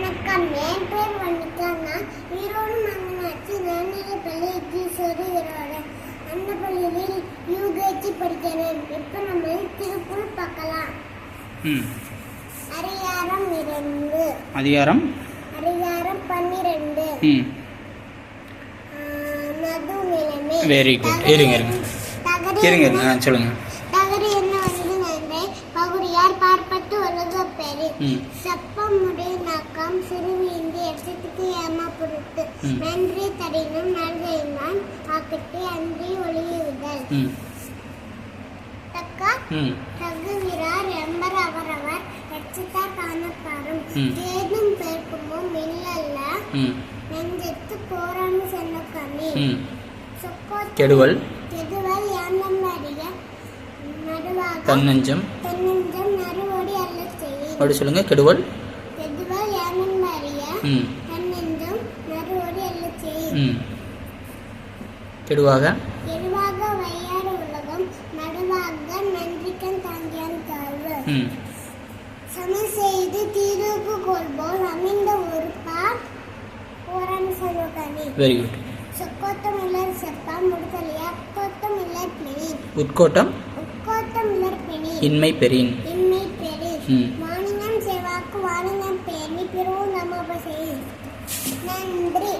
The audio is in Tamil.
வணக்கம் என் பேர் வனிகா நான் ஈரோடு மங்கனாட்சி நன்னிலைப்பள்ளி ஈஸ்வரி ஈரோடு அந்த பள்ளியில் யூகேஜி படிக்கிறேன். இப்போ நம்ம திருக்குறள் பார்க்கலாம். அதிகாரம் இரண்டு. அதிகாரம்? அதிகாரம் பன்னிரண்டு. Very good. இருங்க, இருங்க. இருங்க என்ன- ம். செப்பமுடைய நக்கம் சிறுவீந்தி எச்சத்துக்கு ஏமா ம். நன்றி தடினும் நல்கைமான். ஆக்கத்தை அன்றி ஒளியுதல் தக்க தகுவிரார் எம்பர் அவரவர் எச்சத்தார் காணப்பாரும். ஏதும் பெருக்குமும் இல்லல்ல நெஞ்சத்து போராணி சென்ற கண்ணி ம். சொக்கோத்து கெடுவல். கெடுவல் யாந்தம்படிய நடுவாக தென்னஞ்சம் நறுவடி அல்ல செய்யும் அப்படி சொல்லுங்கள் கெடுவல் கெடுவல் யாந்தம்படிய ம் தன்னெஞ்சும் நறுவடி அல்ல செய்யும் ம். கெடுவாக? வெரி குட் உட்கோட்டம் இன்மை பெறின். ம். என் பெணி பிறவு நம நன்றி